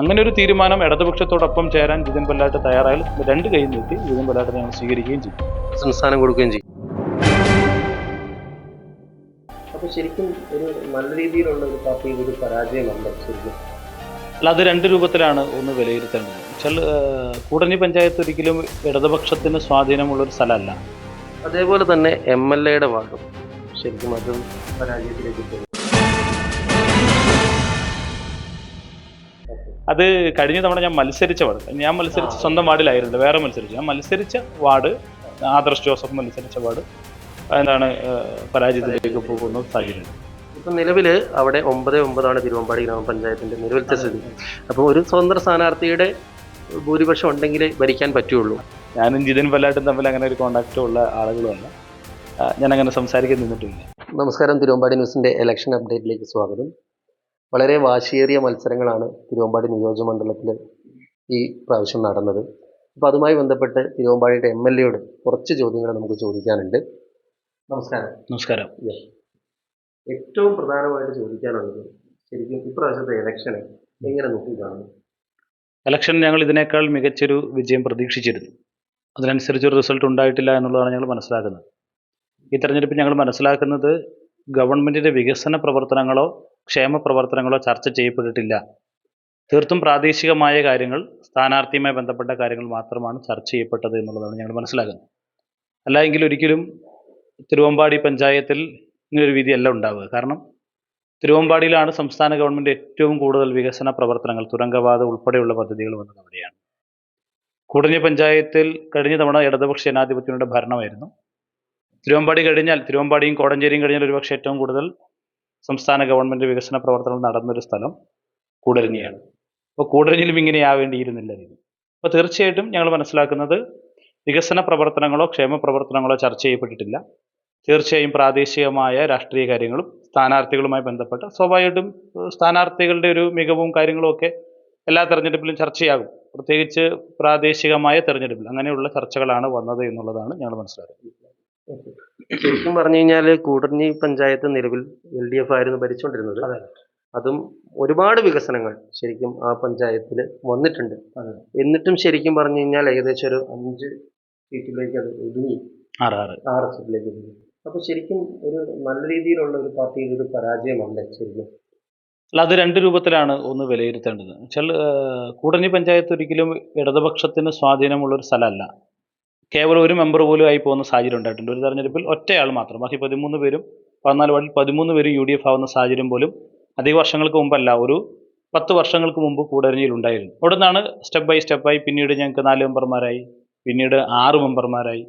അങ്ങനെ ഒരു തീരുമാനം ഇടതുപക്ഷത്തോടൊപ്പം ചേരാൻ ജിതിൻ പല്ലാട്ട് തയ്യാറായാൽ രണ്ട് കൈ നീട്ടി ജിതിൻ പൊല്ലാട്ട് ഞങ്ങൾ സ്വീകരിക്കുകയും ചെയ്യും. സംസ്ഥാനം കൊടുക്കുകയും ചെയ്യും. അപ്പൊ ശരിക്കും ഒരു നല്ല രീതിയിലുള്ള ഒരു പാർട്ടി ഒരു പരാജയമല്ല ശരിക്കും. അല്ല അത് രണ്ട് രൂപത്തിലാണ് ഒന്ന് വിലയിരുത്തേണ്ടത്. വെച്ചാൽ കൂടഞ്ഞി പഞ്ചായത്ത് ഒരിക്കലും ഇടതുപക്ഷത്തിന് സ്വാധീനമുള്ള ഒരു സ്ഥലമല്ല. അതേപോലെ തന്നെ എം എൽ എയുടെ വാർഡും ശരിക്കും അതും പരാജയത്തിലേക്ക് പോയി അത് കഴിഞ്ഞ തവണ ഞാൻ മത്സരിച്ച വാർഡ്. ഞാൻ മത്സരിച്ച സ്വന്തം വാർഡിലായിരുന്നില്ല വേറെ മത്സരിച്ചു. ഞാൻ മത്സരിച്ച വാർഡ് ആദർശ് ജോസഫ് മത്സരിച്ച വാർഡ് എന്താണ് പരാജയത്തിലേക്ക് പോകുന്ന സാഹചര്യം. ഇപ്പം നിലവിൽ അവിടെ ഒമ്പത് ഒമ്പതാണ് തിരുവമ്പാടി ഗ്രാമപഞ്ചായത്തിന്റെ നിലവിലത്തെ സ്ഥിതി. അപ്പോൾ ഒരു സ്വതന്ത്ര സ്ഥാനാർത്ഥിയുടെ ഭൂരിപക്ഷം ഉണ്ടെങ്കിലേ ഭരിക്കാൻ പറ്റുള്ളൂ. ഞാനും ജിതിൻ പല്ലാട്ടും തമ്മിൽ അങ്ങനെ ഒരു കോണ്ടാക്റ്റും ഉള്ള ആളുകളുമല്ല. ഞാൻ ഞാനങ്ങനെ സംസാരിക്കാൻ നിന്നിട്ടില്ല. നമസ്കാരം തിരുവമ്പാടി ന്യൂസിന്റെ ഇലക്ഷൻ അപ്ഡേറ്റിലേക്ക് സ്വാഗതം. വളരെ വാശിയേറിയ മത്സരങ്ങളാണ് തിരുവമ്പാടി നിയോജകമണ്ഡലത്തിൽ ഈ പ്രാവശ്യം നടന്നത്. അപ്പോൾ അതുമായി ബന്ധപ്പെട്ട് തിരുവമ്പാടിയുടെ എം എൽ എയോട് കുറച്ച് ചോദ്യങ്ങൾ നമുക്ക് ചോദിക്കാനുണ്ട്. നമസ്കാരം. നമസ്കാരം. ഏറ്റവും പ്രധാനമായിട്ട് ചോദിക്കാനുള്ളത് ശരിക്കും ഇപ്രാവശ്യത്തെ ഇലക്ഷനെ എങ്ങനെ നോക്കി കാണുന്നു ഇലക്ഷൻ ഞങ്ങൾ ഇതിനേക്കാൾ മികച്ചൊരു വിജയം പ്രതീക്ഷിച്ചിരുന്നു. അതിനനുസരിച്ചൊരു റിസൾട്ട് ഉണ്ടായിട്ടില്ല എന്നുള്ളതാണ് ഞങ്ങൾ മനസ്സിലാക്കുന്നത്. ഈ തെരഞ്ഞെടുപ്പിൽ ഞങ്ങൾ മനസ്സിലാക്കുന്നത് ഗവൺമെന്റിന്റെ വികസന പ്രവർത്തനങ്ങളോ ക്ഷേമ പ്രവർത്തനങ്ങളോ ചർച്ച ചെയ്യപ്പെട്ടിട്ടില്ല. തീർത്തും പ്രാദേശികമായ കാര്യങ്ങൾ സ്ഥാനാർത്ഥിയുമായി ബന്ധപ്പെട്ട കാര്യങ്ങൾ മാത്രമാണ് ചർച്ച ചെയ്യപ്പെട്ടത് എന്നുള്ളതാണ് ഞങ്ങൾ മനസ്സിലാക്കുന്നത്. എങ്കിൽ ഒരിക്കലും തിരുവമ്പാടി പഞ്ചായത്തിൽ ഇങ്ങനൊരു വിധിയല്ല ഉണ്ടാവുക. കാരണം തിരുവമ്പാടിയിലാണ് സംസ്ഥാന ഗവൺമെന്റ് ഏറ്റവും കൂടുതൽ വികസന പ്രവർത്തനങ്ങൾ തുരങ്കവാദ ഉൾപ്പെടെയുള്ള പദ്ധതികൾ വന്നത് അവിടെയാണ്. കൂടഞ്ഞി പഞ്ചായത്തിൽ കഴിഞ്ഞ തവണ ഇടതുപക്ഷ ജനാധിപത്യങ്ങളുടെ ഭരണമായിരുന്നു. തിരുവമ്പാടി കഴിഞ്ഞാൽ തിരുവമ്പാടിയും കോടഞ്ചേരിയും കഴിഞ്ഞാൽ ഒരുപക്ഷെ ഏറ്റവും കൂടുതൽ സംസ്ഥാന ഗവൺമെന്റ് വികസന പ്രവർത്തനങ്ങൾ നടന്നൊരു സ്ഥലം കൂടരഞ്ഞിയാണ്. അപ്പോൾ കൂടരഞ്ഞിലും ഇങ്ങനെ ആവേണ്ടിയിരുന്നില്ല ഇത് അപ്പോൾ തീർച്ചയായിട്ടും ഞങ്ങൾ മനസ്സിലാക്കുന്നത് വികസന പ്രവർത്തനങ്ങളോ ക്ഷേമ പ്രവർത്തനങ്ങളോ ചർച്ച ചെയ്യപ്പെട്ടിട്ടില്ല. തീർച്ചയായും പ്രാദേശികമായ രാഷ്ട്രീയ കാര്യങ്ങളും സ്ഥാനാർത്ഥികളുമായി ബന്ധപ്പെട്ട് സ്വാഭാവികമായിട്ടും സ്ഥാനാർത്ഥികളുടെ ഒരു മികവും കാര്യങ്ങളും ഒക്കെ എല്ലാ തെരഞ്ഞെടുപ്പിലും ചർച്ചയാകും. പ്രത്യേകിച്ച് പ്രാദേശികമായ തെരഞ്ഞെടുപ്പിൽ അങ്ങനെയുള്ള ചർച്ചകളാണ് വന്നത് എന്നുള്ളതാണ് ഞങ്ങൾ മനസ്സിലാക്കുന്നത്. ശരിക്കും പറഞ്ഞു കഴിഞ്ഞാൽ കൂടഞ്ഞി പഞ്ചായത്ത് നിലവിൽ എൽ ഡി എഫ് ആയിരുന്നു ഭരിച്ചുകൊണ്ടിരുന്നത് അതെ. ഒരുപാട് വികസനങ്ങൾ ശരിക്കും ആ പഞ്ചായത്തിൽ വന്നിട്ടുണ്ട്. എന്നിട്ടും ശരിക്കും പറഞ്ഞു കഴിഞ്ഞാൽ ഏകദേശം ഒരു അഞ്ച് സീറ്റിലേക്ക് അത് ഒതുങ്ങി. ആറ് ആറ്. ആറ് സീറ്റിലേക്ക് ഒതുങ്ങി. അപ്പൊ ശരിക്കും ഒരു നല്ല രീതിയിലുള്ള ഒരു പാർട്ടിയിൽ ഒരു പരാജയമല്ല ശരിക്കും. അല്ല അത് രണ്ട് രൂപത്തിലാണ് ഒന്ന് വിലയിരുത്തേണ്ടത്. വെച്ചാൽ ഏഹ്, കൂടഞ്ഞി പഞ്ചായത്ത് ഒരിക്കലും ഇടതുപക്ഷത്തിന് സ്വാധീനമുള്ള ഒരു സ്ഥലമല്ല. കേവലം ഒരു മെമ്പർ പോലും ആയി പോകുന്ന സാഹചര്യം ഉണ്ടായിട്ടുണ്ട്. ഒരു തെരഞ്ഞെടുപ്പിൽ ഒറ്റയാൾ മാത്രം. ബാക്കി പതിമൂന്ന് പേരും പതിനാല് വാർഡിൽ പതിമൂന്ന് പേരും യു ഡി എഫ് ആവുന്ന സാഹചര്യം പോലും അധിക വർഷങ്ങൾക്ക് മുമ്പല്ല ഒരു പത്ത് വർഷങ്ങൾക്ക് മുമ്പ് കൂടരഞ്ഞിൽ ഉണ്ടായിരുന്നു. അവിടെ നിന്നാണ് സ്റ്റെപ്പ് ബൈ സ്റ്റെപ്പായി പിന്നീട് ഞങ്ങൾക്ക് നാല് മെമ്പർമാരായി പിന്നീട് ആറ് മെമ്പർമാരായി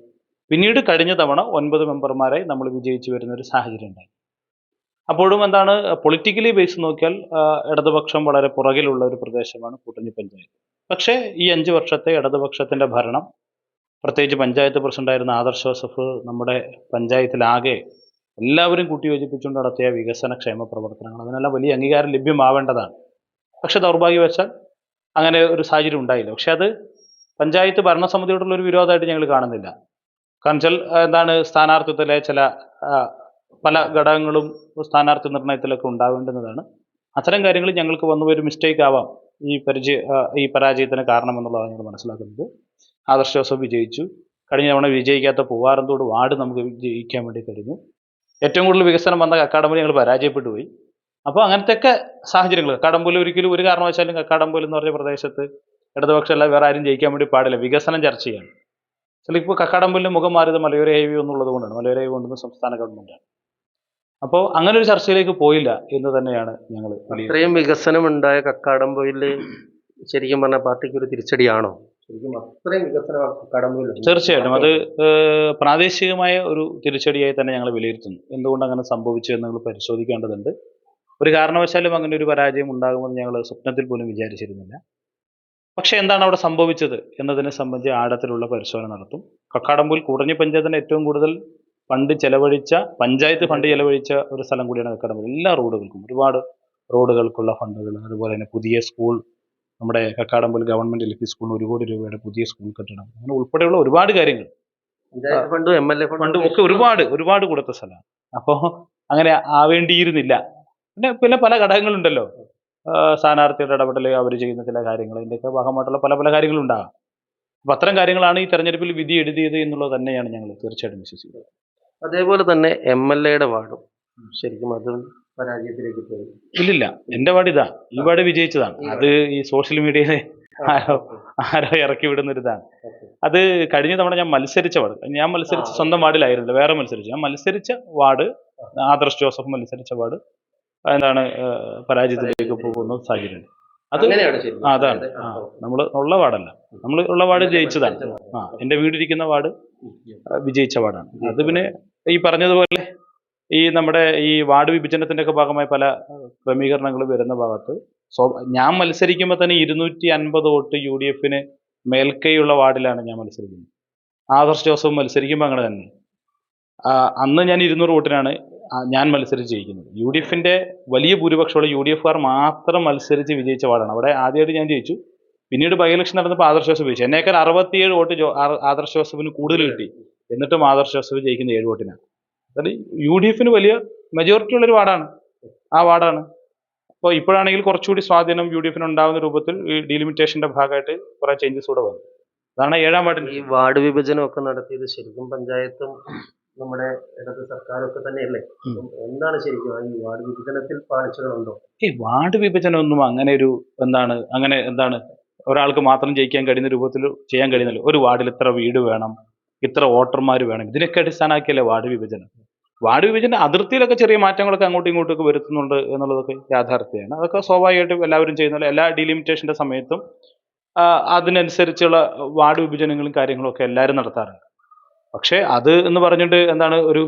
പിന്നീട് കഴിഞ്ഞ തവണ ഒൻപത് മെമ്പർമാരായി നമ്മൾ വിജയിച്ചു വരുന്ന ഒരു സാഹചര്യം ഉണ്ടായി. അപ്പോഴും എന്താണ് പൊളിറ്റിക്കലി ബേസ് നോക്കിയാൽ ഇടതുപക്ഷം വളരെ പുറകിലുള്ള ഒരു പ്രദേശമാണ് കൂട്ടഞ്ഞി പഞ്ചായത്ത് പക്ഷേ ഈ അഞ്ച് വർഷത്തെ ഇടതുപക്ഷത്തിന്റെ ഭരണം പ്രത്യേകിച്ച് പഞ്ചായത്ത് പ്രസിഡന്റായിരുന്ന ആദർശ് ജോസഫ് നമ്മുടെ പഞ്ചായത്തിലാകെ എല്ലാവരും കൂട്ടിയോജിപ്പിച്ചുകൊണ്ട് നടത്തിയ വികസന ക്ഷേമ പ്രവർത്തനങ്ങൾ. അതിനെല്ലാം വലിയ അംഗീകാരം ലഭ്യമാവേണ്ടതാണ്. പക്ഷെ ദൗർഭാഗ്യവശാൽ അങ്ങനെ ഒരു സാഹചര്യം ഉണ്ടായില്ല. പക്ഷെ അത് പഞ്ചായത്ത് ഭരണസമിതിയോടുള്ള ഒരു വിരോധമായിട്ട് ഞങ്ങൾ കാണുന്നില്ല. കാരണം ചില എന്താണ് സ്ഥാനാർത്ഥിത്വത്തിലെ ചില പല ഘടകങ്ങളും സ്ഥാനാർത്ഥി നിർണയത്തിലൊക്കെ ഉണ്ടാവേണ്ടുന്നതാണ്. അത്തരം കാര്യങ്ങൾ ഞങ്ങൾക്ക് വന്നു ഒരു മിസ്റ്റേക്ക് ആവാം ഈ പരിചയ ഈ പരാജയത്തിന് കാരണമെന്നുള്ളതാണ് ഞങ്ങൾ മനസ്സിലാക്കുന്നത്. ആദർശ് വിജയിച്ചു. കഴിഞ്ഞ തവണ വിജയിക്കാത്ത പൂവാറന്തോട് വാർഡ് നമുക്ക് വിജയിക്കാൻ വേണ്ടി കഴിഞ്ഞു. ഏറ്റവും കൂടുതൽ വികസനം വന്ന കക്കാടമ്പലി ഞങ്ങൾ പരാജയപ്പെട്ടു പോയി. അപ്പോൾ അങ്ങനത്തെയൊക്കെ സാഹചര്യങ്ങൾ കക്കാടമ്പലി ഒരിക്കലും ഒരു കാരണവശാലും കക്കാടമ്പലി എന്ന് പറഞ്ഞ പ്രദേശത്ത് ഇടതുപക്ഷമല്ല വേറെ ആരും ജയിക്കാൻ വേണ്ടി പാടില്ല. വികസനം ചർച്ച ചെയ്യാണ്. ചില ഇപ്പോൾ കക്കാടമ്പലിന് മുഖം മാറിയത് മലയോര ഹൈവേ എന്നുള്ളത് കൊണ്ടാണ്. മലയോര ഹൈവേ കൊണ്ടുവന്ന സംസ്ഥാന ഗവൺമെന്റാണ് അപ്പോൾ അങ്ങനെ ഒരു ചർച്ചയിലേക്ക് പോയില്ല എന്ന് തന്നെയാണ് ഞങ്ങൾ ഇത്രയും വികസനം ഉണ്ടായ കക്കാടംപൊയിൽ ശരിക്കും പറഞ്ഞ പാർട്ടിക്ക് ഒരു തിരിച്ചടിയാണോ? തീർച്ചയായിട്ടും. അത് പ്രാദേശികമായ ഒരു തിരിച്ചടിയായി തന്നെ ഞങ്ങൾ വിലയിരുത്തുന്നു. എന്തുകൊണ്ട് അങ്ങനെ സംഭവിച്ചു എന്ന് ഞങ്ങൾ പരിശോധിക്കേണ്ടതുണ്ട്. ഒരു കാരണവശാലും അങ്ങനെ ഒരു പരാജയം ഉണ്ടാകുമെന്ന് ഞങ്ങൾ സ്വപ്നത്തിൽ പോലും വിചാരിച്ചിരുന്നില്ല. പക്ഷേ എന്താണ് അവിടെ സംഭവിച്ചത് എന്നതിനെ സംബന്ധിച്ച് ആഴത്തിലുള്ള പരിശോധന നടത്തും. കക്കാടമ്പൂൽ കൂടഞ്ഞി പഞ്ചായത്തിന് ഏറ്റവും കൂടുതൽ ഫണ്ട് ചെലവഴിച്ച പഞ്ചായത്ത് ഫണ്ട് ചെലവഴിച്ച ഒരു സ്ഥലം കൂടിയാണ് കക്കാടമ്പൂൽ എല്ലാ റോഡുകൾക്കും ഒരുപാട് റോഡുകൾക്കുള്ള ഫണ്ടുകൾ അതുപോലെ തന്നെ പുതിയ സ്കൂൾ നമ്മുടെ കക്കാടംപൊൽ ഗവൺമെന്റ് എൽ പി സ്കൂളിന് ഒരു കോടി രൂപയുടെ പുതിയ സ്കൂൾ കെട്ടിടം. അങ്ങനെ ഉൾപ്പെടെയുള്ള ഒരുപാട് കാര്യങ്ങൾ. ഫണ്ടും എം എൽ എ ഫണ്ടും ഒക്കെ ഒരുപാട് ഒരുപാട് കൊടുത്ത സ്ഥലമാണ്. അപ്പോൾ അങ്ങനെ ആവേണ്ടിയിരുന്നില്ല. പിന്നെ പിന്നെ പല ഘടകങ്ങളുണ്ടല്ലോ. സ്ഥാനാർത്ഥിയുടെ ഇടപെടൽ അവർ ചെയ്യുന്ന ചില കാര്യങ്ങൾ ഇതിന്റെയൊക്കെ ഭാഗമായിട്ടുള്ള പല പല കാര്യങ്ങളും ഉണ്ടാകാം അപ്പം അത്തരം കാര്യങ്ങളാണ് ഈ തെരഞ്ഞെടുപ്പിൽ വിധി എഴുതിയത് എന്നുള്ളത് തന്നെയാണ് ഞങ്ങൾ തീർച്ചയായിട്ടും വിശ്വസിക്കുന്നത്. അതേപോലെ തന്നെ എം എൽ എയുടെ വാർഡും. ശരിക്കും അതും പരാജയത്തിലേക്ക് പോയി. ഇല്ലില്ല എന്റെ പാടിതാ ഇതാ. ഈ പാട് വിജയിച്ചതാണ്. അത് ഈ സോഷ്യൽ മീഡിയയിൽ ആരോ ആരോ ഇറക്കി വിടുന്ന ഒരു അത് കഴിഞ്ഞ തവണ ഞാൻ മത്സരിച്ച വാർഡ് ഞാൻ മത്സരിച്ച സ്വന്തം വാർഡിലായിരുന്നില്ല വേറെ മത്സരിച്ചു. ഞാൻ മത്സരിച്ച വാർഡ് ആദർശ് ജോസഫ് മത്സരിച്ച വാർഡ് എന്താണ് പരാജയത്തിലേക്ക് പോകുന്ന സാഹചര്യം അത് അതാണ്. ആ നമ്മൾ ഉള്ള വാർഡല്ല. നമ്മൾ ഉള്ള വാർഡ് ജയിച്ചതാണ്. ആ എന്റെ വീടിരിക്കുന്ന വാർഡ് വിജയിച്ച വാർഡാണ്. അത് പിന്നെ ഈ പറഞ്ഞതുപോലെ ഈ നമ്മുടെ ഈ വാർഡ് വിഭജനത്തിന്റെ ഒക്കെ ഭാഗമായി പല ക്രമീകരണങ്ങൾ വരുന്ന ഭാഗത്ത്. സോ ഞാൻ മത്സരിക്കുമ്പോൾ തന്നെ ഇരുന്നൂറ്റി അൻപത് വോട്ട് യു ഡി എഫിന് മേൽക്കൈയുള്ള വാർഡിലാണ് ഞാൻ മത്സരിക്കുന്നത്. ആദർശ് ജോസഫ് മത്സരിക്കുമ്പോൾ അങ്ങനെ തന്നെ. അന്ന് ഞാൻ ഇരുന്നൂറ് വോട്ടിനാണ് ഞാൻ മത്സരിച്ച് ജയിക്കുന്നത്. യു ഡി എഫിന്റെ വലിയ ഭൂരിപക്ഷമുള്ള യു ഡി എഫുകാർ മാത്രം മത്സരിച്ച് വിജയിച്ച വാർഡാണ്. അവിടെ ആദ്യമായിട്ട് ഞാൻ ജയിച്ചു. പിന്നീട് ബൈ ഇലക്ഷൻ നടന്നപ്പോൾ ആദർശ് ജോസഫ് ജയിച്ചു. എന്നേക്കാൾ അറുപത്തിയേഴ് വോട്ട് ജോ- ആദർശ് ജോസഫിന് കൂടുതൽ കിട്ടി. എന്നിട്ടും ആദർശ് ജോസഫ് ജയിക്കുന്ന ഏഴ് വോട്ടിനാണ്. അതായത് യു ഡി എഫിന് വലിയ മെജോറിറ്റി ഉള്ളൊരു വാർഡാണ്. ആ വാർഡാണ്. അപ്പോൾ ഇപ്പോഴാണെങ്കിൽ കുറച്ചുകൂടി സ്വാധീനം യു ഡി എഫിന് ഉണ്ടാകുന്ന രൂപത്തിൽ ഈ ഡിലിമിറ്റേഷന്റെ ഭാഗമായിട്ട് കുറേ ചേഞ്ചസ് കൂടെ വന്നു. അതാണ് ഏഴാം വാർഡിൽ ഈ വാർഡ് വിഭജനം ഒക്കെ നടത്തിയത് ശരിക്കും പഞ്ചായത്തും നമ്മുടെ ഇടത് സർക്കാരൊക്കെ തന്നെയല്ലേ? എന്താണ് ശരിക്കും ഈ വാർഡ് വിഭജനത്തിൽ പാളിച്ചകളുണ്ടോ? ഈ വാർഡ് വിഭജനം ഒന്നും അങ്ങനെ ഒരു എന്താണ് അങ്ങനെ എന്താണ് ഒരാൾക്ക് മാത്രം ജയിക്കാൻ കഴിയുന്ന രൂപത്തിൽ ചെയ്യാൻ കഴിയുന്നില്ല. ഒരു വാർഡിൽ ഇത്ര വീട് വേണം. ഇത്ര വോട്ടർമാർ വേണം. ഇതിനൊക്കെ അടിസ്ഥാനമാക്കിയല്ലേ വാർഡ് വിഭജനം? വാർഡ് വിഭജന അതിർത്തിയിലൊക്കെ ചെറിയ മാറ്റങ്ങളൊക്കെ അങ്ങോട്ടും ഇങ്ങോട്ടും ഒക്കെ വരുത്തുന്നുണ്ട് എന്നുള്ളതൊക്കെ യാഥാർത്ഥ്യമാണ്. അതൊക്കെ സ്വാഭാവികമായിട്ടും എല്ലാവരും ചെയ്യുന്നില്ല എല്ലാ ഡിലിമിറ്റേഷന്റെ സമയത്തും അതിനനുസരിച്ചുള്ള വാർഡ് വിഭജനങ്ങളും കാര്യങ്ങളും ഒക്കെ എല്ലാവരും നടത്താറുണ്ട്. പക്ഷേ അത് എന്ന് പറഞ്ഞിട്ട് എന്താണ് ഒരു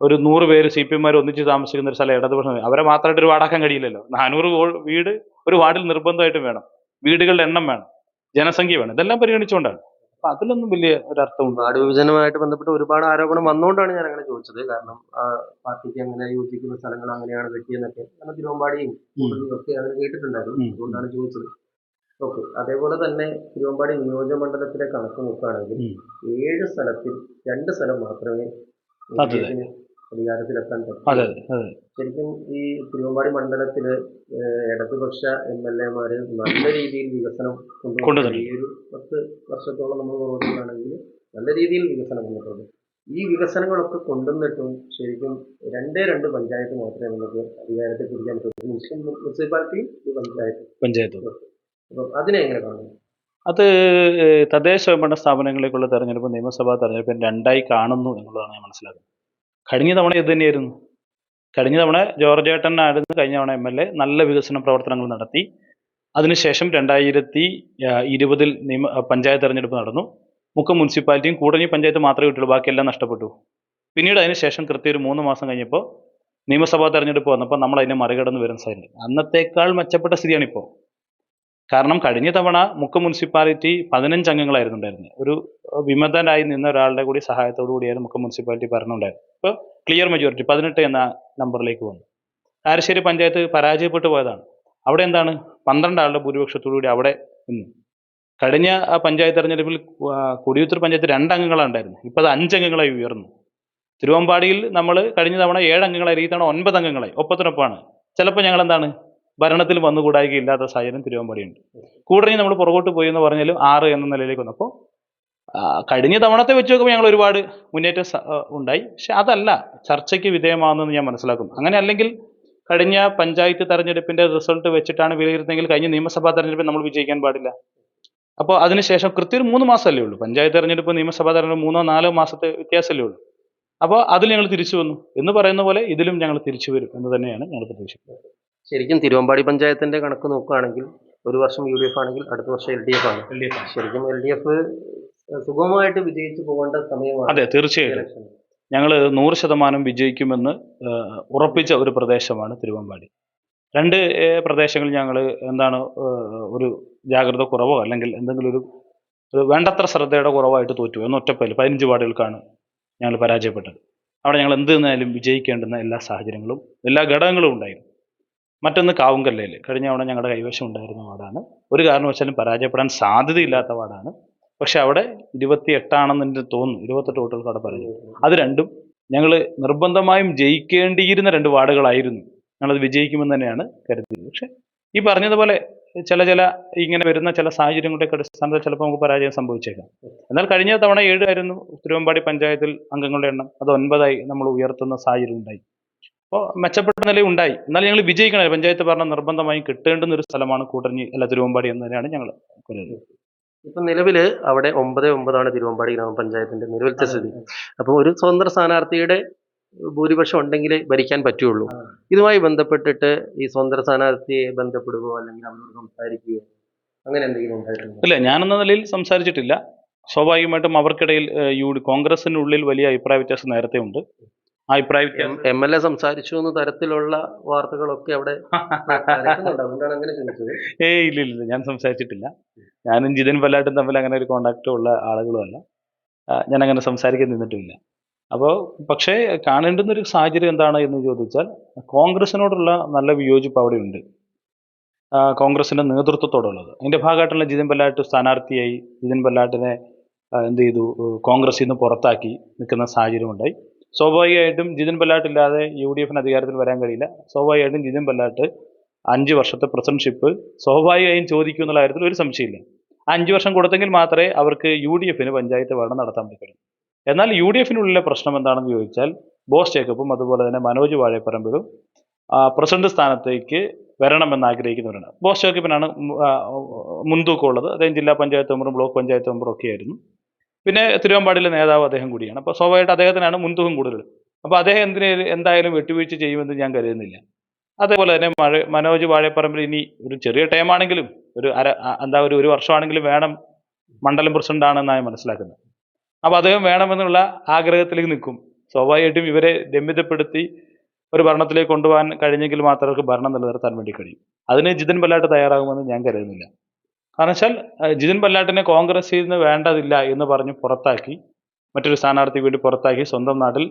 ഒരു നൂറ് പേര് സി പി എംമാർ ഒന്നിച്ച് താമസിക്കുന്ന ഒരു സ്ഥലം ഇടതുപക്ഷം അവരെ മാത്രമായിട്ട് ഒരു വാടാക്കാൻ കഴിയില്ലല്ലോ. നാനൂറ് വീട് ഒരു വാർഡിൽ നിർബന്ധമായിട്ടും വേണം. വീടുകളുടെ എണ്ണം വേണം. ജനസംഖ്യ വേണം. ഇതെല്ലാം പരിഗണിച്ചുകൊണ്ടാണ്. അപ്പൊ അതിലൊന്നും വലിയ ഒരർത്ഥമുണ്ട്. വാർഡ് വിഭജനമായിട്ട് ബന്ധപ്പെട്ട് ഒരുപാട് ആരോപണം വന്നുകൊണ്ടാണ് ഞാൻ അങ്ങനെ ചോദിച്ചത്. കാരണം ആ, പാർട്ടിക്ക് അങ്ങനെ യോജിക്കുന്ന സ്ഥലങ്ങൾ അങ്ങനെയാണ് വെട്ടിയെന്നൊക്കെ കാരണം തിരുവമ്പാടിയും ഒക്കെ അങ്ങനെ കേട്ടിട്ടുണ്ടായിരുന്നു. അതുകൊണ്ടാണ് ചോദിച്ചത്. ഓക്കെ. അതേപോലെ തന്നെ തിരുവമ്പാടി നിയോജക മണ്ഡലത്തിലെ കണക്ക് നോക്കുകയാണെങ്കിൽ ഏഴ് സ്ഥലത്തിൽ രണ്ട് സ്ഥലം മാത്രമേ അധികാരത്തിലെത്താൻ അതെ പറ്റൂ. അതെ ശരിക്കും ഈ തിരുവമ്പാടി മണ്ഡലത്തിൽ ഇടതുപക്ഷ എം എൽ എമാര് നല്ല രീതിയിൽ വികസനം കൊണ്ടുവന്നു കൊണ്ടുവന്നിട്ടുണ്ട്. ഈ ഒരു പത്ത് വർഷത്തോളം നമ്മൾ നോക്കുകയാണെങ്കിൽ നല്ല രീതിയിൽ വികസനം കൊണ്ടിട്ടുണ്ട് ഈ വികസനങ്ങളൊക്കെ കൊണ്ടുവന്നിട്ടും ശരിക്കും രണ്ടേ രണ്ട് പഞ്ചായത്ത് മാത്രമേ നമുക്ക് അധികാരത്തിൽ പിടിക്കാൻ പറ്റൂ. മുസ്ലിം മുനിസിപ്പാലിറ്റിയും ഈ പഞ്ചായത്ത്. പഞ്ചായത്ത്. അപ്പം അതിനെ എങ്ങനെ കാണുന്നു? അത് തദ്ദേശ ഭരണ സ്ഥാപനങ്ങളിലേക്കുള്ള തെരഞ്ഞെടുപ്പ് നിയമസഭാ തെരഞ്ഞെടുപ്പ് രണ്ടായി കാണുന്നു എന്നുള്ളതാണ് ഞാൻ മനസ്സിലാക്കുന്നത്. കഴിഞ്ഞ തവണ ഇത് തന്നെയായിരുന്നു? കഴിഞ്ഞ തവണ ജോർജ് ഏട്ടനായിരുന്നു കഴിഞ്ഞ തവണ എം എൽ എ നല്ല വികസന പ്രവർത്തനങ്ങൾ നടത്തി. അതിനുശേഷം രണ്ടായിരത്തി ഇരുപതിൽ നിയമ പഞ്ചായത്ത് തെരഞ്ഞെടുപ്പ് നടന്നു. മുക്കം മുനിസിപ്പാലിറ്റിയും കൂടഞ്ഞി പഞ്ചായത്ത് മാത്രമേ കിട്ടുള്ളൂ ബാക്കിയെല്ലാം നഷ്ടപ്പെട്ടു. പിന്നീട് അതിനുശേഷം കൃത്യം ഒരു മൂന്ന് മാസം കഴിഞ്ഞപ്പോൾ നിയമസഭാ തെരഞ്ഞെടുപ്പ് വന്നപ്പോൾ നമ്മൾ അതിനെ മറികടന്ന് വരുന്ന സാഹചര്യം. അന്നത്തേക്കാൾ മെച്ചപ്പെട്ട സ്ഥിതിയാണ് ഇപ്പോൾ കാരണം കഴിഞ്ഞ തവണ മുക്ക മുനിസിപ്പാലിറ്റി പതിനഞ്ച് അംഗങ്ങളായിരുന്നു ഉണ്ടായിരുന്നത്. ഒരു വിമതനായി നിന്ന ഒരാളുടെ കൂടി സഹായത്തോടു കൂടിയായിരുന്നു മുക്ക മുനിസിപ്പാലിറ്റി ഭരണമുണ്ടായിരുന്നത്. ഇപ്പോൾ ക്ലിയർ മെജോറിറ്റി പതിനെട്ട് എന്ന നമ്പറിലേക്ക് വന്നു. കാരശ്ശേരി പഞ്ചായത്ത് പരാജയപ്പെട്ടു പോയതാണ്. അവിടെ എന്താണ്? പന്ത്രണ്ട് ആളുടെ ഭൂരിപക്ഷത്തോടു കൂടി അവിടെ നിന്നു. കഴിഞ്ഞ പഞ്ചായത്ത് തെരഞ്ഞെടുപ്പിൽ കൊടിയുത്തൂർ പഞ്ചായത്ത് രണ്ട് അംഗങ്ങളാണ് ഉണ്ടായിരുന്നത്. ഇപ്പോൾ അത് അഞ്ച് അംഗങ്ങളായി ഉയർന്നു. തിരുവമ്പാടിയിൽ നമ്മൾ കഴിഞ്ഞ തവണ ഏഴ് അംഗങ്ങളായി ഈ തവണ ഒൻപത് അംഗങ്ങളായി ഒപ്പത്തിനൊപ്പമാണ്. ചിലപ്പോൾ ഞങ്ങൾ എന്താണ് ഭരണത്തിൽ വന്നുകൂടായി ഇല്ലാത്ത സാഹചര്യം തിരുവമ്പാടിയുണ്ട്. കൂടുതലും നമ്മൾ പുറകോട്ട് പോയി എന്ന് പറഞ്ഞാലും ആറ് എന്ന നിലയിലേക്ക് വന്നപ്പോൾ കഴിഞ്ഞ തവണത്തെ വെച്ച് നോക്കുമ്പോൾ ഞങ്ങൾ ഒരുപാട് മുന്നേറ്റം ഉണ്ടായി. പക്ഷെ അതല്ല ചർച്ചയ്ക്ക് വിധേയമാകുന്നതെന്ന് ഞാൻ മനസ്സിലാക്കുന്നു. അങ്ങനെ അല്ലെങ്കിൽ കഴിഞ്ഞ പഞ്ചായത്ത് തെരഞ്ഞെടുപ്പിന്റെ റിസൾട്ട് വെച്ചിട്ടാണ് വിലയിരുത്തുന്നതെങ്കിൽ കഴിഞ്ഞ നിയമസഭാ തെരഞ്ഞെടുപ്പിൽ നമ്മൾ വിജയിക്കാൻ പാടില്ല. അപ്പോൾ അതിനുശേഷം കൃത്യം മൂന്ന് മാസമല്ലേ ഉള്ളൂ. പഞ്ചായത്ത് തെരഞ്ഞെടുപ്പ് നിയമസഭാ തെരഞ്ഞെടുപ്പ് മൂന്നോ നാലോ മാസത്തെ വ്യത്യാസമല്ലേ ഉള്ളൂ. അപ്പോൾ അതിൽ ഞങ്ങൾ തിരിച്ചു വന്നു. എന്ന് പറയുന്ന പോലെ ഇതിലും ഞങ്ങൾ തിരിച്ചു വരും എന്ന് തന്നെയാണ് ഞങ്ങൾ പ്രതീക്ഷിക്കുന്നത്. ശരിക്കും തിരുവമ്പാടി പഞ്ചായത്തിന്റെ കണക്ക് നോക്കുകയാണെങ്കിൽ ഒരു വർഷം യു ഡി എഫ് ആണെങ്കിൽ അടുത്ത വർഷം എൽ ഡി എഫ് ആണ്. ശരിക്കും എൽ ഡി എഫ് സുഗമമായിട്ട് വിജയിച്ചു പോകേണ്ട സമയമാണ് അതെ തീർച്ചയായിട്ടും. ഞങ്ങൾ നൂറ് ശതമാനം വിജയിക്കുമെന്ന് ഉറപ്പിച്ച ഒരു പ്രദേശമാണ് തിരുവമ്പാടി. രണ്ട് പ്രദേശങ്ങൾ പ്രദേശങ്ങളിൽ ഞങ്ങൾ എന്താണ് ഒരു ജാഗ്രത കുറവോ അല്ലെങ്കിൽ എന്തെങ്കിലും ഒരു ഒരു വേണ്ടത്ര ശ്രദ്ധയുടെ കുറവായിട്ട് തോറ്റു എന്ന് ഒറ്റപ്പേൽ പതിനഞ്ച് വാർഡുകൾക്കാണ് ഞങ്ങൾ പരാജയപ്പെട്ടത്. അവിടെ ഞങ്ങൾ എന്ത് നിന്നാലും വിജയിക്കേണ്ടുന്ന എല്ലാ സാഹചര്യങ്ങളും എല്ലാ ഘടകങ്ങളും ഉണ്ടായിരുന്നു. മറ്റൊന്ന് കാവുങ്കല്ലയിൽ കഴിഞ്ഞ തവണ ഞങ്ങളുടെ കൈവശം ഉണ്ടായിരുന്ന വാർഡാണ് ഒരു കാരണവശാലും പരാജയപ്പെടാൻ സാധ്യതയില്ലാത്ത വാർഡാണ് പക്ഷെ അവിടെ ഇരുപത്തി എട്ടാണെന്ന് എനിക്ക് തോന്നുന്നു. ഇരുപത്തെട്ട് വോട്ടുകൾ അവിടെ പറഞ്ഞു അത് രണ്ടും ഞങ്ങൾ നിർബന്ധമായും ജയിക്കേണ്ടിയിരുന്ന രണ്ട് വാർഡുകളായിരുന്നു ഞങ്ങളത് വിജയിക്കുമെന്ന് തന്നെയാണ് കരുതിയത് പക്ഷെ ഈ പറഞ്ഞതുപോലെ ചില ചില ഇങ്ങനെ വരുന്ന ചില സാഹചര്യങ്ങളുടെ അടിസ്ഥാനത്തിൽ ചിലപ്പോൾ നമുക്ക് പരാജയം സംഭവിച്ചേക്കാം. എന്നാൽ കഴിഞ്ഞ തവണ ഏഴായിരുന്നു തിരുവമ്പാടി പഞ്ചായത്തിൽ അംഗങ്ങളുടെ എണ്ണം അത് ഒൻപതായി നമ്മൾ ഉയർത്തുന്ന സാഹചര്യം ഉണ്ടായി. അപ്പോൾ മെച്ചപ്പെട്ട നിലയിൽ ഉണ്ടായി. എന്നാൽ ഞങ്ങൾ വിജയിക്കണം. പഞ്ചായത്ത് ഭരണം നിർബന്ധമായും കിട്ടേണ്ടുന്ന ഒരു സ്ഥലമാണ് കൂട്ടഞ്ഞി അല്ല തിരുവമ്പാടി എന്ന് തന്നെയാണ് ഞങ്ങൾ കരുതുന്നത് ഇപ്പൊ നിലവിൽ അവിടെ ഒമ്പത് ഒമ്പതാണ് തിരുവമ്പാടി ഗ്രാമപഞ്ചായത്തിന്റെ നിലവിലത്തെ സ്ഥിതി. അപ്പോൾ ഒരു സ്വതന്ത്ര സ്ഥാനാർത്ഥിയുടെ ഭൂരിപക്ഷം ഉണ്ടെങ്കിലേ ഭരിക്കാൻ പറ്റുള്ളൂ. ഇതുമായി ബന്ധപ്പെട്ടിട്ട് ഈ സ്വതന്ത്ര സ്ഥാനാർത്ഥിയെ ബന്ധപ്പെടുകയോ അല്ലെങ്കിൽ അവരോട് സംസാരിക്കുകയോ അങ്ങനെ എന്തെങ്കിലും ഉണ്ടായിട്ടുണ്ടോ? ഇല്ല ഞാനെന്ന നിലയിൽ സംസാരിച്ചിട്ടില്ല. സ്വാഭാവികമായിട്ടും അവർക്കിടയിൽ യു ഡി കോൺഗ്രസിനുള്ളിൽ വലിയ അഭിപ്രായ വ്യത്യാസം നേരത്തെ ഉണ്ട് അഭിപ്രായ എം എൽ എ സംസാരിച്ചു എന്ന തരത്തിലുള്ള വാർത്തകളൊക്കെ അവിടെ ഏ ഏയ് ഇല്ല ഇല്ല ഞാൻ സംസാരിച്ചിട്ടില്ല. ഞാനും ജിതൻ പല്ലാട്ടും തമ്മിൽ അങ്ങനെ ഒരു കോണ്ടാക്റ്റും ഉള്ള ആളുകളുമല്ല ഞാൻ അങ്ങനെ സംസാരിക്കാൻ നിന്നിട്ടുമില്ല. അപ്പോൾ പക്ഷേ കാണേണ്ടുന്നൊരു സാഹചര്യം എന്താണ് എന്ന് ചോദിച്ചാൽ കോൺഗ്രസിനോടുള്ള നല്ല വിയോജിപ്പ് അവിടെ ഉണ്ട് കോൺഗ്രസിന്റെ നേതൃത്വത്തോടുള്ളത്. അതിന്റെ ഭാഗമായിട്ടുള്ള ജിതിൻ പല്ലാട്ട് സ്ഥാനാർത്ഥിയായി ജിതിൻ പല്ലാട്ടിനെ എന്ത് ചെയ്തു? കോൺഗ്രസ്സിൽ കോൺഗ്രസിൽ നിന്ന് പുറത്താക്കി നിൽക്കുന്ന സാഹചര്യം ഉണ്ടായി സ്വാഭാവികമായിട്ടും ജിതിൻ പല്ലാട്ട് ഇല്ലാതെ യു ഡി എഫിന് അധികാരത്തിൽ വരാൻ കഴിയില്ല. സ്വാഭാവികമായിട്ടും ജിതിൻ പല്ലാട്ട് അഞ്ച് വർഷത്തെ പ്രസിഡൻഷിപ്പ് സ്വാഭാവികമായും ചോദിക്കും എന്നുള്ള കാര്യത്തിൽ ഒരു സംശയമില്ല. അഞ്ച് വർഷം കൊടുത്തെങ്കിൽ മാത്രമേ അവർക്ക് യു ഡി എഫിന് പഞ്ചായത്ത് ഭരണം നടത്താൻ പറ്റുള്ളൂ. എന്നാൽ യു ഡി എഫിനുള്ളിലെ പ്രശ്നം എന്താണെന്ന് ചോദിച്ചാൽ ബോസ് ജേക്കബും അതുപോലെ തന്നെ മനോജ് വാഴപ്പറമ്പിലും പ്രസിഡന്റ് സ്ഥാനത്തേക്ക് വരണമെന്ന് ആഗ്രഹിക്കുന്നവരാണ്. ബോസ് ജേക്കബിനാണ് മുൻതൂക്കമുള്ളത് അദ്ദേഹം ജില്ലാ പഞ്ചായത്ത് മെമ്പറും ബ്ലോക്ക് പഞ്ചായത്ത് മെമ്പറും ഒക്കെ ആയിരുന്നു പിന്നെ തിരുവമ്പാടിയിലെ നേതാവ് അദ്ദേഹം കൂടിയാണ്. അപ്പോൾ സ്വാഭാവികമായിട്ട് അദ്ദേഹത്തിനാണ് മുൻതൂക്കം കൂടുതൽ. അപ്പോൾ അദ്ദേഹം എന്തിനെ എന്തായാലും വെട്ടുവീഴ്ച ചെയ്യുമെന്ന് ഞാൻ കരുതുന്നില്ല. അതേപോലെ തന്നെ മഴ മനോജ് വാഴപ്പറമ്പിൽ ഇനി ഒരു ചെറിയ ടൈമാണെങ്കിലും ഒരു അര എന്താ ഒരു ഒരു വർഷമാണെങ്കിലും വേണം മണ്ഡലം പ്രസിഡന്റ് ആണെന്നാണ് മനസ്സിലാക്കുന്നത്. അപ്പോൾ അദ്ദേഹം വേണമെന്നുള്ള ആഗ്രഹത്തിലേക്ക് നിൽക്കും. സ്വാഭാവികമായിട്ടും ഇവരെ രമ്യതപ്പെടുത്തി ഒരു ഭരണത്തിലേക്ക് കൊണ്ടുപോകാൻ കഴിഞ്ഞെങ്കിൽ മാത്രമേ അവർക്ക് ഭരണം നിലനിർത്താൻ വേണ്ടി കഴിയും. അതിന് ജിതൻ ബലായിട്ട് തയ്യാറാകുമെന്ന് ഞാൻ കരുതുന്നില്ല. കാരണം വെച്ചാൽ ജിതിൻ പല്ലാട്ടിനെ കോൺഗ്രസിൽ നിന്ന് വേണ്ടതില്ല എന്ന് പറഞ്ഞ് പുറത്താക്കി മറ്റൊരു സ്ഥാനാർത്ഥിക്ക് വേണ്ടി പുറത്താക്കി സ്വന്തം നാട്ടിൽ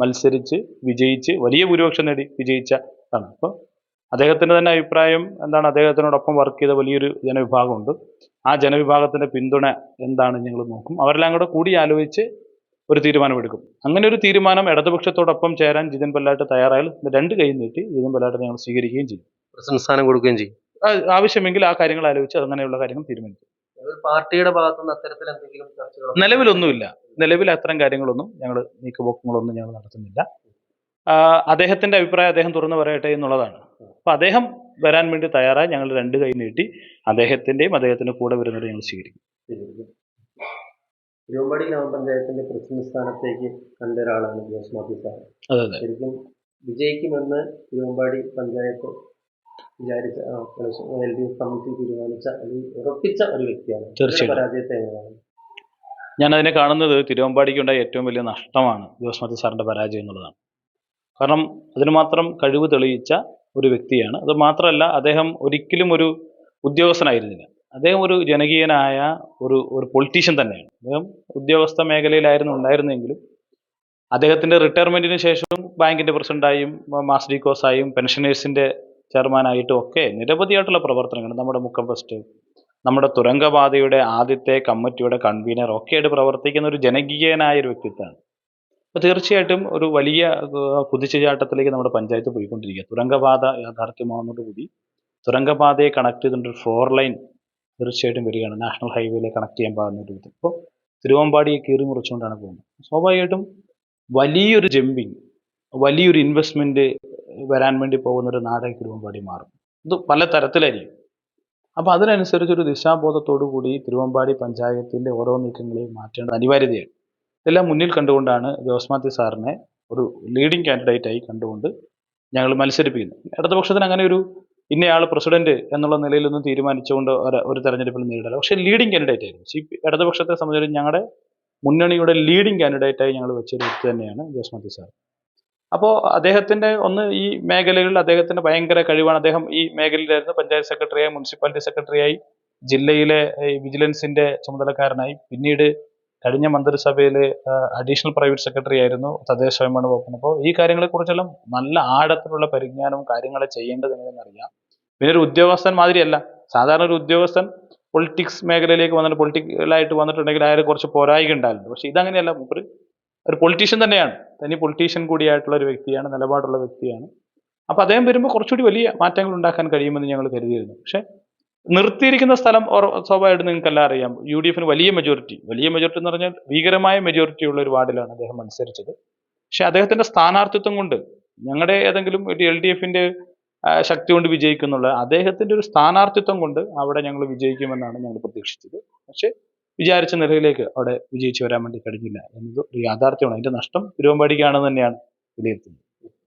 മത്സരിച്ച് വിജയിച്ച് വലിയ ഭൂരിപക്ഷം നേടി വിജയിച്ച ആണ് അപ്പോൾ അദ്ദേഹത്തിന്റെ തന്നെ അഭിപ്രായം എന്താണ്? അദ്ദേഹത്തിനോടൊപ്പം വർക്ക് ചെയ്ത വലിയൊരു ജനവിഭാഗമുണ്ട്. ആ ജനവിഭാഗത്തിന്റെ പിന്തുണ എന്താണ് ഞങ്ങൾ നോക്കും. അവരെല്ലാം കൂടെ കൂടി ആലോചിച്ച് ഒരു തീരുമാനമെടുക്കും. അങ്ങനെ ഒരു തീരുമാനം ഇടതുപക്ഷത്തോടൊപ്പം ചേരാൻ ജിതിൻ പല്ലാട്ട് തയ്യാറായാൽ രണ്ട് കൈ നീട്ടി ജിതിൻ പല്ലാട്ട് ഞങ്ങൾ സ്വീകരിക്കുകയും ചെയ്യും. സംസ്ഥാനം സ്ഥാനം കൊടുക്കുകയും ചെയ്യും. ആവശ്യമെങ്കിൽ ആ കാര്യങ്ങൾ ആലോചിച്ച് അങ്ങനെയുള്ള കാര്യങ്ങൾ തീരുമാനിക്കും. പാർട്ടിയുടെ ഭാഗത്തുനിന്ന് അത്തരത്തിൽ എന്തെങ്കിലും ചർച്ചകൾ നിലവിലൊന്നുമില്ല. നിലവിൽ അത്തരം കാര്യങ്ങളൊന്നും ഞങ്ങൾ നീക്കുപോക്കങ്ങളൊന്നും ഞങ്ങൾ നടത്തുന്നില്ല. അദ്ദേഹത്തിന്റെ അഭിപ്രായം അദ്ദേഹം തുറന്നു പറയട്ടെ എന്നുള്ളതാണ്. അപ്പൊ അദ്ദേഹം വരാൻ വേണ്ടി തയ്യാറായി. ഞങ്ങൾ രണ്ട് കൈ നീട്ടി അദ്ദേഹത്തിന്റെയും അദ്ദേഹത്തിന്റെ കൂടെ വരുന്നവരെ ഞങ്ങൾ സ്വീകരിക്കും. തിരുവമ്പാടി ഗ്രാമപഞ്ചായത്തിന്റെ പ്രസിഡന്റ് സ്ഥാനത്തേക്ക് കണ്ട ഒരാളാണ് ജോസ് മാത്യു സാർ ശരിക്കും വിജയിക്കുമെന്ന് തിരുവമ്പാടി പഞ്ചായത്ത് വിചാരിച്ച എൽ ഡി എഫ് കമ്മിറ്റി തീരുമാനിച്ച ഉറപ്പിച്ച ഒരു വ്യക്തിയാണ്. തീർച്ചയായും. പരാജയത്തെ ഞാൻ അതിനെ കാണുന്നത് തിരുവമ്പാടിക്കുണ്ടായ ഏറ്റവും വലിയ നഷ്ടമാണ് ജോസ് മത്തി സാറിന്റെ പരാജയം എന്നുള്ളതാണ്. കാരണം അതിന് മാത്രം കഴിവ് തെളിയിച്ച ഒരു വ്യക്തിയാണ്. അത് മാത്രമല്ല അദ്ദേഹം ഒരിക്കലും ഒരു ഉദ്യോഗസ്ഥനായിരുന്നില്ല. അദ്ദേഹം ഒരു ജനകീയനായ ഒരു ഒരു പൊളിറ്റീഷ്യൻ തന്നെയാണ്. അദ്ദേഹം ഉദ്യോഗസ്ഥ മേഖലയിലായിരുന്നു ഉണ്ടായിരുന്നെങ്കിലും അദ്ദേഹത്തിന്റെ റിട്ടയർമെന്റിന് ശേഷവും ബാങ്കിന്റെ പ്രസിഡന്റായും മാസ്റ്റർ ഡിക്കോസായും പെൻഷനേഴ്സിന്റെ ചെയർമാനായിട്ടും ഒക്കെ നിരവധിയായിട്ടുള്ള പ്രവർത്തനങ്ങൾ നമ്മുടെ മുക്കം ഫസ്റ്റ് നമ്മുടെ തുരങ്കപാതയുടെ ആദ്യത്തെ കമ്മിറ്റിയുടെ കൺവീനർ ഒക്കെ ആയിട്ട് പ്രവർത്തിക്കുന്ന ഒരു ജനകീയനായ ഒരു വ്യക്തിത്വമാണ്. അപ്പോൾ തീർച്ചയായിട്ടും ഒരു വലിയ കുതിച്ചുചാട്ടത്തിലേക്ക് നമ്മുടെ പഞ്ചായത്ത് പോയിക്കൊണ്ടിരിക്കുക. തുരങ്കപാത യാഥാർത്ഥ്യമാകുന്നതോടുകൂടി തുരങ്കപാതയെ കണക്ട് ചെയ്തുകൊണ്ട് ഒരു ഫോർ ലൈൻ തീർച്ചയായിട്ടും വരികയാണ്. നാഷണൽ ഹൈവേയിലെ കണക്ട് ചെയ്യാൻ പാകുന്ന ഒരു വിധം അപ്പോൾ തിരുവമ്പാടിയെ കീറി മുറിച്ചുകൊണ്ടാണ് പോകുന്നത്. സ്വാഭാവികമായിട്ടും വലിയൊരു ജമ്പിങ് വലിയൊരു ഇൻവെസ്റ്റ്മെന്റ് വരാൻ വേണ്ടി പോകുന്ന ഒരു നാടക തിരുവമ്പാടി മാറും. ഇത് പല തരത്തിലായിരിക്കും അപ്പോൾ അതിനനുസരിച്ചൊരു ദിശാബോധത്തോടു കൂടി തിരുവമ്പാടി പഞ്ചായത്തിന്റെ ഓരോ നീക്കങ്ങളെയും മാറ്റേണ്ടത് അനിവാര്യതയാണ്. ഇതെല്ലാം മുന്നിൽ കണ്ടുകൊണ്ടാണ് ജോസ് മാത്യു സാറിനെ ഒരു ലീഡിംഗ് കാൻഡിഡേറ്റ് ആയി കണ്ടുകൊണ്ട് ഞങ്ങൾ മത്സരിപ്പിക്കുന്നു ഇടതുപക്ഷത്തിന് അങ്ങനെ ഒരു ഇന്നയാൾ പ്രസിഡന്റ് എന്നുള്ള നിലയിലൊന്നും തീരുമാനിച്ചുകൊണ്ട് ഒരു തെരഞ്ഞെടുപ്പിൽ നേരിടില്ല. പക്ഷേ ലീഡിംഗ് കാൻഡിഡേറ്റ് ആയിരുന്നു. സി ഇടതുപക്ഷത്തെ സംബന്ധിച്ച് ഞങ്ങളുടെ മുന്നണിയുടെ ലീഡിംഗ് കാൻഡിഡേറ്റായി ഞങ്ങൾ വെച്ചൊരു വ്യക്തി തന്നെയാണ് ജോസ് മാത്യു സാർ. അപ്പോൾ അദ്ദേഹത്തിന്റെ ഒന്ന് ഈ മേഖലകളിൽ അദ്ദേഹത്തിന്റെ ഭയങ്കര കഴിവാണ്. അദ്ദേഹം ഈ മേഖലയിലായിരുന്നു പഞ്ചായത്ത് സെക്രട്ടറിയായി മുനിസിപ്പാലിറ്റി സെക്രട്ടറിയായി ജില്ലയിലെ വിജിലൻസിന്റെ ചുമതലക്കാരനായി. പിന്നീട് കഴിഞ്ഞ മന്ത്രിസഭയിൽ അഡീഷണൽ പ്രൈവറ്റ് സെക്രട്ടറി ആയിരുന്നു തദ്ദേശ സ്വയംഭരണ വകുപ്പിന് അപ്പോൾ ഈ കാര്യങ്ങളെക്കുറിച്ചെല്ലാം നല്ല ആഴത്തിലുള്ള പരിജ്ഞാനവും കാര്യങ്ങളെ ചെയ്യേണ്ടത് എങ്ങനെയെന്നറിയാം പിന്നെ ഒരു ഉദ്യോഗസ്ഥൻ മാതിരിയല്ല. സാധാരണ ഒരു ഉദ്യോഗസ്ഥൻ പൊളിറ്റിക്സ് മേഖലയിലേക്ക് വന്നിട്ട് പൊളിറ്റിക്കലായിട്ട് വന്നിട്ടുണ്ടെങ്കിൽ അയാൾ കുറച്ച് പോരായിക ഉണ്ടായിരുന്നു പക്ഷെ ഇതങ്ങനെയല്ല. മൂപ്പര് ഒരു പൊളിറ്റീഷ്യൻ തന്നെയാണ്. തനി പൊളിറ്റീഷ്യൻ കൂടിയായിട്ടുള്ള ഒരു വ്യക്തിയാണ് നിലപാടുള്ള വ്യക്തിയാണ്. അപ്പോൾ അദ്ദേഹം വരുമ്പോൾ കുറച്ചുകൂടി വലിയ മാറ്റങ്ങൾ ഉണ്ടാക്കാൻ കഴിയുമെന്ന് ഞങ്ങൾ കരുതിയിരുന്നു. പക്ഷേ നിർത്തിയിരിക്കുന്ന സ്ഥലം സ്വാഭാവികമായിട്ട് നിങ്ങൾക്ക് നിങ്ങൾക്കെല്ലാം അറിയാം. യു ഡി എഫിന് വലിയ മെജോറിറ്റി വലിയ മെജോറിറ്റി എന്ന് പറഞ്ഞാൽ ഭീകരമായ മെജോറിറ്റി ഉള്ള ഒരു വാർഡിലാണ് അദ്ദേഹം മത്സരിച്ചത്. പക്ഷെ അദ്ദേഹത്തിന്റെ സ്ഥാനാർത്ഥിത്വം കൊണ്ട് ഞങ്ങളുടെ ഏതെങ്കിലും ഒരു എൽ ഡി എഫിന്റെ ശക്തി കൊണ്ട് വിജയിക്കുന്നുള്ള അദ്ദേഹത്തിന്റെ ഒരു സ്ഥാനാർത്ഥിത്വം കൊണ്ട് അവിടെ ഞങ്ങൾ വിജയിക്കുമെന്നാണ് ഞങ്ങൾ പ്രതീക്ഷിച്ചത്. പക്ഷെ വിചാരിച്ച നിലയിലേക്ക് അവിടെ വിജയിച്ചു വരാൻ വേണ്ടി കഴിഞ്ഞില്ല. എന്നത് ഒരു യാഥാർത്ഥ്യമാണ്. അതിന്റെ നഷ്ടം തിരുവമ്പാടിക്കാണെന്ന് തന്നെയാണ് വിലയിരുത്തുന്നത്.